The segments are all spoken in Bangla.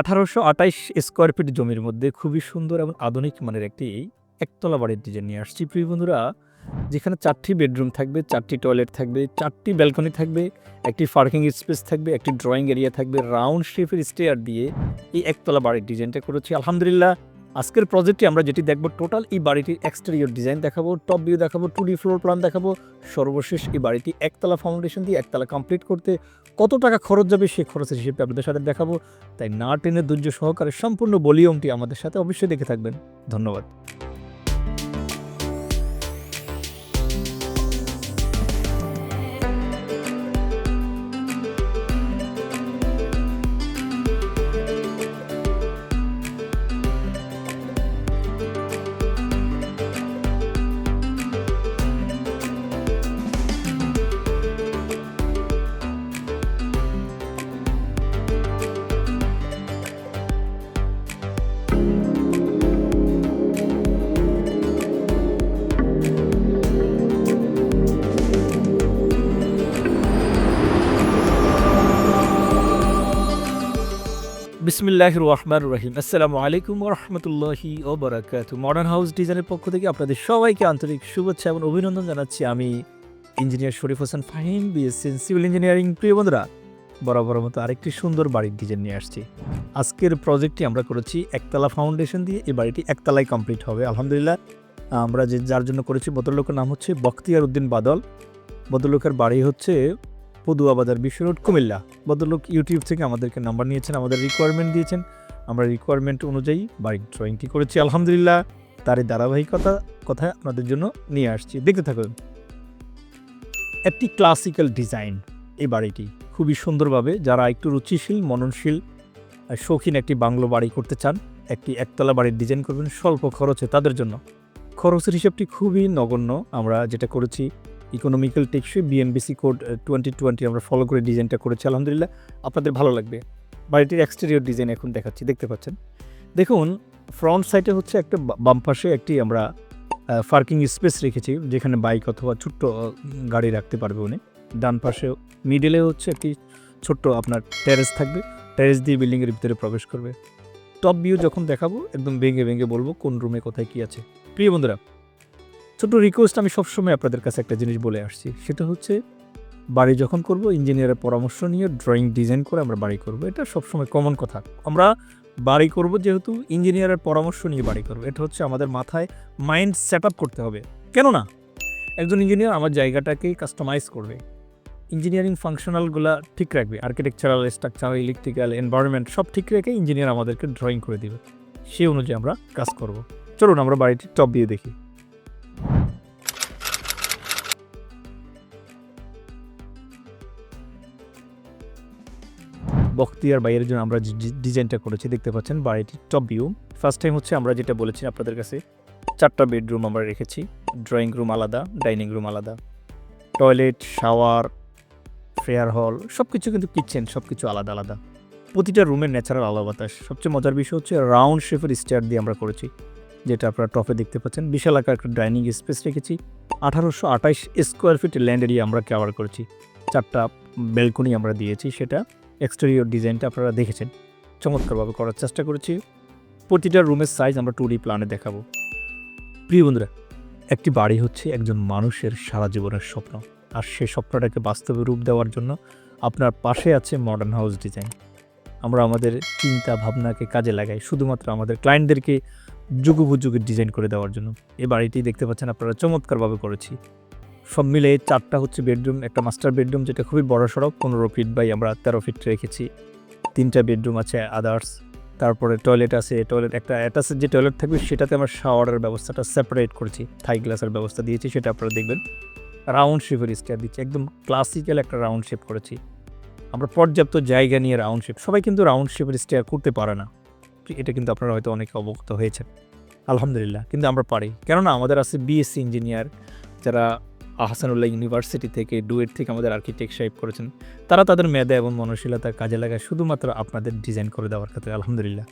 আঠারোশো আটাইশ স্কোয়ার ফিট জমির মধ্যে খুবই সুন্দর এবং আধুনিক মানের একটি একতলা বাড়ির ডিজাইন নিয়ে আসছি। প্রিয় বন্ধুরা, যেখানে চারটি বেডরুম থাকবে, চারটি টয়লেট থাকবে, চারটি ব্যালকনি থাকবে, একটি পার্কিং স্পেস থাকবে, একটি ড্রয়িং এরিয়া থাকবে। রাউন্ড শেপের স্টেয়ার দিয়ে এই একতলা বাড়ির ডিজাইনটা করেছি। আলহামদুলিল্লাহ আজকের প্রজেক্টে আমরা যেটি দেখব টোটাল এই বাড়িটির এক্সটেরিয়র ডিজাইন দেখাবো টপ ভিউ দেখাবো টু ডি ফ্লোর প্ল্যান দেখাবো, সর্বশেষ এই বাড়িটি একতলা ফাউন্ডেশন দিয়ে একতলা কমপ্লিট করতে কত টাকা খরচ যাবে সেই খরচের হিসেবে আপনাদের সাথে দেখাবো। তাই না টেনে ধৈর্য সহকারে সম্পূর্ণ ভলিউমটি আমাদের সাথে অবশ্যই দেখে থাকবেন। ধন্যবাদ। বিসমিল্লাহ রহমান রহিম আসসালামু আলাইকুম রহমতুল্লাহি ও বারাকাত মডার্ন হাউস ডিজাইনের পক্ষ থেকে আপনাদের সবাইকে আন্তরিক শুভেচ্ছা এবং অভিনন্দন জানাচ্ছি। আমি engineer Sharif Hossain Fahim BSc civil engineering প্রিয় বন্ধুরা বরাবর মতো আরেকটি সুন্দর বাড়ির ডিজাইন নিয়ে আসছি। আজকের প্রজেক্টটি আমরা করেছি একতলা ফাউন্ডেশন দিয়ে। এই বাড়িটি একতলায় কমপ্লিট হবে, আলহামদুলিল্লাহ। আমরা যে যার জন্য করেছি, ভদ্রলোকের নাম হচ্ছে বখতিয়ার উদ্দিন বাদল। ভদ্রলোকের বাড়ি হচ্ছে পদুয়া বাজার বিশ্ব রোড কুমিল্লা। ভদ্রলোক ইউটিউব থেকে আমাদেরকে নাম্বার নিয়েছেন, আমাদের রিকোয়ারমেন্ট দিয়েছেন। আমরা রিকোয়ারমেন্ট অনুযায়ী বাড়ির ড্রয়িংটি করেছি, আলহামদুলিল্লাহ। তার এই ধারাবাহিকতা, কথা আপনাদের জন্য নিয়ে আসছি। দেখতে থাকুন। একটি ক্লাসিক্যাল ডিজাইন এই বাড়িটি। খুবই সুন্দরভাবে যারা একটু রুচিশীল, মননশীল শৌখিন একটি বাংলো বাড়ি করতে চান, একটি একতলা বাড়ির ডিজাইন করবেন স্বল্প খরচে তাদের জন্য। খরচের হিসাবটি খুবই নগণ্য। আমরা যেটা করেছি ইকোনমিক্যাল টেকসই বিএমবিসি কোড টোয়েন্টি টোয়েন্টি আমরা ফলো করে ডিজাইনটা করেছি, আলহামদুলিল্লাহ আপনাদের ভালো লাগবে। বাড়িটির এক্সটেরিয়র ডিজাইন এখন দেখাচ্ছি, দেখতে পাচ্ছেন। দেখুন ফ্রন্ট সাইডে হচ্ছে একটা বাম পাশে একটি আমরা পার্কিং স্পেস রেখেছি, যেখানে বাইক অথবা ছোট্ট গাড়ি রাখতে পারবে উনি। ডান পাশে মিডলে হচ্ছে একটি ছোট্ট আপনার টেরেস থাকবে। টেরেস দিয়ে বিল্ডিংয়ের ভিতরে প্রবেশ করবে। টপ ভিউ যখন দেখাবো, একদম ভেঙে ভেঙে বলব কোন রুমে কোথায় কী আছে। প্রিয় বন্ধুরা ছোট্ট রিকোয়েস্ট আমি সবসময় আপনাদের কাছে একটা জিনিস বলে আসছি। সেটা হচ্ছে, বাড়ি যখন করব, ইঞ্জিনিয়ারের পরামর্শ নিয়ে ড্রয়িং ডিজাইন করে আমরা বাড়ি করব। এটা সবসময় কমন কথা। আমরা বাড়ি করব যেহেতু ইঞ্জিনিয়ারের পরামর্শ নিয়ে বাড়ি করব। এটা হচ্ছে আমাদের মাথায় মাইন্ড সেট আপ করতে হবে। কেন না একজন ইঞ্জিনিয়ার আমার জায়গাটাকে কাস্টমাইজ করবে। ইঞ্জিনিয়ারিং ফাংশনালগুলো ঠিক রাখবে। আর্কিটেকচারাল স্ট্রাকচার ইলেকট্রিক্যাল এনভায়রনমেন্ট সব ঠিক রেখে ইঞ্জিনিয়ার আমাদেরকে ড্রয়িং করে দিবে। সেই অনুযায়ী আমরা কাজ করব। চলুন আমরা বাড়িটি টপ দিয়ে দেখি। বখতিয়ার বাইয়ের জন্য আমরা ডিজাইনটা করেছি, দেখতে পাচ্ছেন বাড়িটি টপ ভিউ ফার্স্ট টাইম হচ্ছে আমরা যেটা বলেছি আপনাদের কাছে, চারটা বেডরুম আমরা রেখেছি। ড্রয়িং রুম আলাদা ডাইনিং রুম আলাদা। টয়লেট শাওয়ার ফেয়ার হল সব কিছু কিন্তু কিচেন সব কিছু আলাদা আলাদা। প্রতিটা রুমের ন্যাচারাল আলো বাতাস। সবচেয়ে মজার বিষয় হচ্ছে রাউন্ড শেপের স্টেয়ার দিয়ে আমরা করেছি, যেটা আপনারা টপে দেখতে পাচ্ছেন। বিশাল আকার একটা ডাইনিং স্পেস রেখেছি। আঠারোশো আঠাইশ স্কোয়ার ফিট ল্যান্ড এরিয়া আমরা কভার করেছি। চারটা ব্যালকনি আমরা দিয়েছি সেটা। এক্সটেরিয়র ডিজাইনটা আপনারা দেখেছেন। চমৎকারভাবে করার চেষ্টা করেছি। প্রতিটা রুমের সাইজ আমরা টু ডি প্ল্যানে দেখাবো। প্রিয় বন্ধুরা, একটি বাড়ি হচ্ছে একজন মানুষের সারা জীবনের স্বপ্ন। আর সেই স্বপ্নটাকে বাস্তবে রূপ দেওয়ার জন্য আপনার পাশে আছে মডার্ন হাউস ডিজাইন আমরা আমাদের চিন্তা ভাবনাকে কাজে লাগাই শুধুমাত্র আমাদের ক্লায়েন্টদেরকে যুগোপযোগী ডিজাইন করে দেওয়ার জন্য। এ বাড়িটি দেখতে পাচ্ছেন, আপনারা চমৎকারভাবে করেছি। সব মিলে চারটা হচ্ছে বেডরুম, একটা মাস্টার বেডরুম যেটা খুবই বড় সড়ক, পনেরো ফিট বাই আমরা তেরো ফিট রেখেছি। তিনটা বেডরুম আছে আদার্স তারপরে টয়লেট আছে টয়লেট একটা অ্যাটাচের যে টয়লেট থাকবে সেটাতে আমরা শাওয়ারের ব্যবস্থাটা সেপারেট করেছি থাই গ্লাসের ব্যবস্থা দিয়েছি, সেটা আপনারা দেখবেন। রাউন্ড শেপের স্টেয়ার দিচ্ছি, একদম ক্লাসিক্যাল একটা রাউন্ড শেপ করেছি। আমরা পর্যাপ্ত জায়গা নিয়ে রাউন্ড শেপ সবাই কিন্তু রাউন্ড শেপের স্টেয়ার করতে পারে না। এটা কিন্তু আপনারা হয়তো অনেকে অবগত হয়েছেন। আলহামদুলিল্লাহ, কিন্তু আমরা পারি। কেননা আমাদের আছে বিএসসি ইঞ্জিনিয়ার যারা আহসানুল্লাহ ইউনিভার্সিটি থেকে ডুয়েট থেকে আমাদের আর্কিটেক্ট সাহেব করেছেন। তারা তাদের মেধা এবং মনশীলতা কাজে লাগায় শুধুমাত্র আপনাদের ডিজাইন করে দেওয়ার ক্ষেত্রে আলহামদুলিল্লাহ।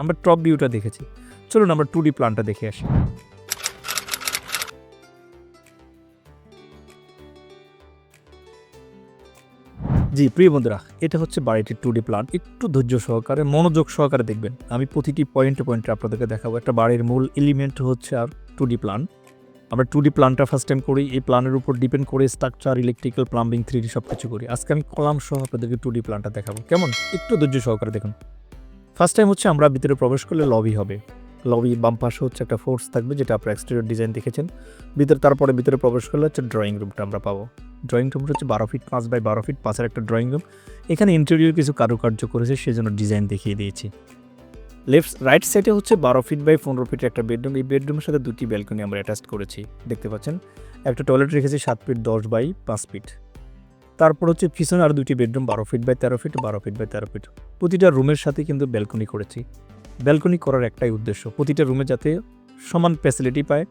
আমরা টপ ভিউটা দেখেছি। চলুন আমরা টু ডি প্ল্যানটা দেখে আসি। জি, প্রিয় বন্ধুরা, এটা হচ্ছে বাড়িটির টু ডি প্ল্যান একটু ধৈর্য সহকারে, মনোযোগ সহকারে দেখবেন। আমি প্রতিটি পয়েন্টে পয়েন্টে আপনাদেরকে দেখাবো। একটা বাড়ির মূল এলিমেন্ট হচ্ছে আর টু ডি প্ল্যান আমরা টু ডি প্ল্যানটা ফার্স্ট টাইম করি, এই প্ল্যানের উপর ডিপেন্ড করে structure electrical plumbing three D সব কিছু করি। আজকে আমি কলাম সহ আপনাদেরকে টু ডি প্ল্যানটা দেখাবো। কেমন? একটু ধৈর্য সহকারে দেখুন। ফার্স্ট টাইম হচ্ছে আমরা ভিতরে প্রবেশ করলে লবি হবে। লবি বাম পাশে হচ্ছে একটা ফোর্স থাকবে, যেটা আপনার এক্সটেরিয়র ডিজাইন দেখেছেন। ভিতরে, তারপরে ভিতরে প্রবেশ করলে হচ্ছে ড্রয়িং রুমটা আমরা পাবো। ড্রয়িং রুমটা হচ্ছে বারো ফিট পাঁচ বাই বারো ফিট পাঁচের একটা ড্রয়িং রুম এখানে ইন্টেরিয়র কিছু কারুকার্য করেছে, সেজন্য ডিজাইন দেখিয়ে দিয়েছি। লেফট রাইট সাইডে হচ্ছে বারো ফিট বাই পনেরো ফিটের একটা বেডরুম। এই বেডরুমের সাথে দুটি ব্যালকনি আমরা অ্যাটাচ করেছি, দেখতে পাচ্ছেন। একটা টয়লেট রেখেছি সাত ফিট দশ বাই পাঁচ ফিট। তারপর হচ্ছে পিছনে আর দুটি বেডরুম, বারো ফিট বাই তেরো ফিট, বারো ফিট বাই তেরো ফিট। প্রতিটা রুমের সাথে কিন্তু ব্যালকনি করেছি। ব্যালকনি করার একটাই উদ্দেশ্য, প্রতিটা রুমে যাতে সমান ফ্যাসিলিটি পায়,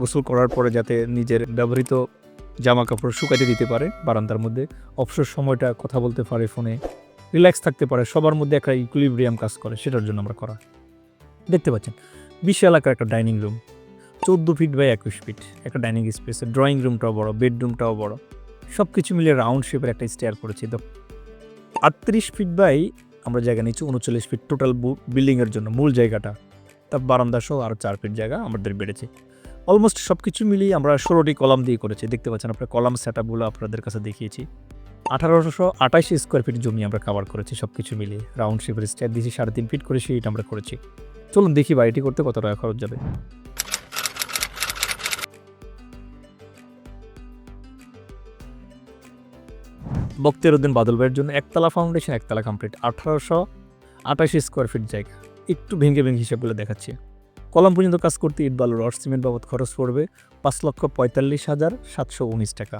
গোসল করার পরে যাতে নিজের ব্যবহৃত জামা কাপড় শুকাইতে দিতে পারে বারান্দার মধ্যে। অবসর সময়টা কথা বলতে পারে ফোনে। রিল্যাক্স থাকতে পারে, সবার মধ্যে একটা ইকুইলিব্রিয়াম কাজ করে, সেটার জন্য আমরা করা। দেখতে পাচ্ছেন, বিশাল আকার একটা ডাইনিং রুম চোদ্দ ফিট বাই একুশ ফিট একটা ডাইনিং স্পেস ড্রয়িং রুমটাও বড় বেডরুমটাও বড়। সব কিছু মিলিয়ে রাউন্ড শেপের একটা স্টেয়ার করেছি। তো আটত্রিশ ফিট বাই আমরা জায়গা নিচ্ছি উনচল্লিশ ফিট টোটাল বিল্ডিংয়ের জন্য, মূল জায়গাটা। তার বারান্দা সহ আরও চার ফিট জায়গা আমাদের বেড়েছে। অলমোস্ট সব কিছু মিলিয়ে আমরা ষোলোটি কলাম দিয়ে করেছি। দেখতে পাচ্ছেন, আপনার কলাম সেট আপগুলো আপনাদের কাছে দেখিয়েছি। আঠারোশো আঠাশ স্কোয়ার ফিট জমি আমরা কভার করেছি সব কিছু মিলিয়ে রাউন্ড শেপের স্টেয়ার দিয়েছি, সাড়ে তিন ফিট করেছি এটা আমরা করেছি। চলুন দেখি বাড়িটি করতে কত টাকা খরচ যাবে। বক্তের উদ্দিন বাদল ভাইয়ের জন্য একতলা ফাউন্ডেশন একতলা কমপ্লিট আঠারোশো আঠাশ স্কোয়ার ফিট জায়গা। একটু ভেঙে ভেঙে হিসাবগুলো দেখাচ্ছি। কলম পর্যন্ত কাজ করতে ইট, বালু, রড, সিমেন্ট বাবদ খরচ পড়বে পাঁচ লক্ষ পঁয়তাল্লিশ হাজার সাতশো উনিশ টাকা।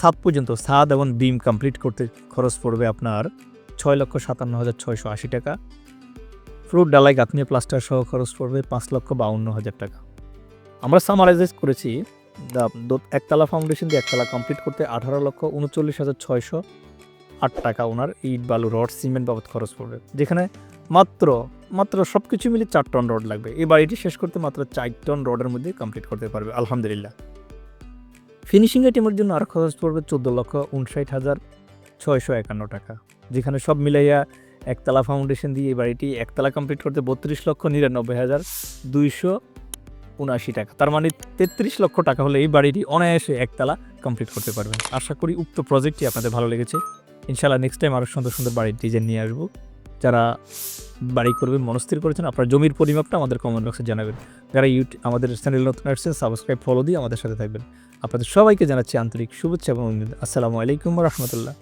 সাত পর্যন্ত সাদ এবং বিম কমপ্লিট করতে খরচ পড়বে আপনার ছয় লক্ষ সাতান্ন হাজার ছয়শো আশি টাকা। ফ্রুট, ডালাই, গাঁথনি, প্লাস্টার সহ খরচ পড়বে পাঁচ লক্ষ বাউন্ন হাজার টাকা। আমরা সামারাইজ করেছি একতলা ফাউন্ডেশন দিয়ে একতলা কমপ্লিট করতে আঠারো লক্ষ উনচল্লিশ হাজার ছয়শো আট টাকা ওনার ইট, বালু, রড সিমেন্ট বাবদ খরচ পড়বে। যেখানে মাত্র মাত্র সব কিছু মিলে চার টন রড লাগবে। এই বাড়িটি শেষ করতে মাত্র চার টন রডের মধ্যে কমপ্লিট করতে পারবে, আলহামদুলিল্লাহ। ফিনিশিং আইটেমের জন্য আর খরচ পড়বে চোদ্দ লক্ষ উনষাট হাজার ছয়শো একান্ন টাকা, যেখানে সব মিলাইয়া একতলা ফাউন্ডেশন দিয়ে এই বাড়িটি একতলা কমপ্লিট করতে বত্রিশ লক্ষ নিরানব্বই হাজার দুইশো উনআশি টাকা। তার মানে তেত্রিশ লক্ষ টাকা হলে এই বাড়িটি অনায়াসে একতলা কমপ্লিট করতে পারবেন। আশা করি উক্ত প্রজেক্টটি আপনাদের ভালো লেগেছে। ইনশাআল্লাহ নেক্সট টাইম আরও সুন্দর সুন্দর বাড়ির ডিজাইন নিয়ে আসব। যারা বাড়ি করবেন, মনস্থির করেছেন, আপনার জমির পরিমাপটা আমাদের কমেন্ট বক্সে জানাবেন। যারা ইউটিউব আমাদের চ্যানেল নতুন আসছেন সাবস্ক্রাইব ফলো দিয়ে আমাদের সাথে থাকবেন। আপনাদের সবাইকে জানাচ্ছি আন্তরিক শুভেচ্ছা এবং। আসসালামু আলাইকুম রহমতুল্লাহ।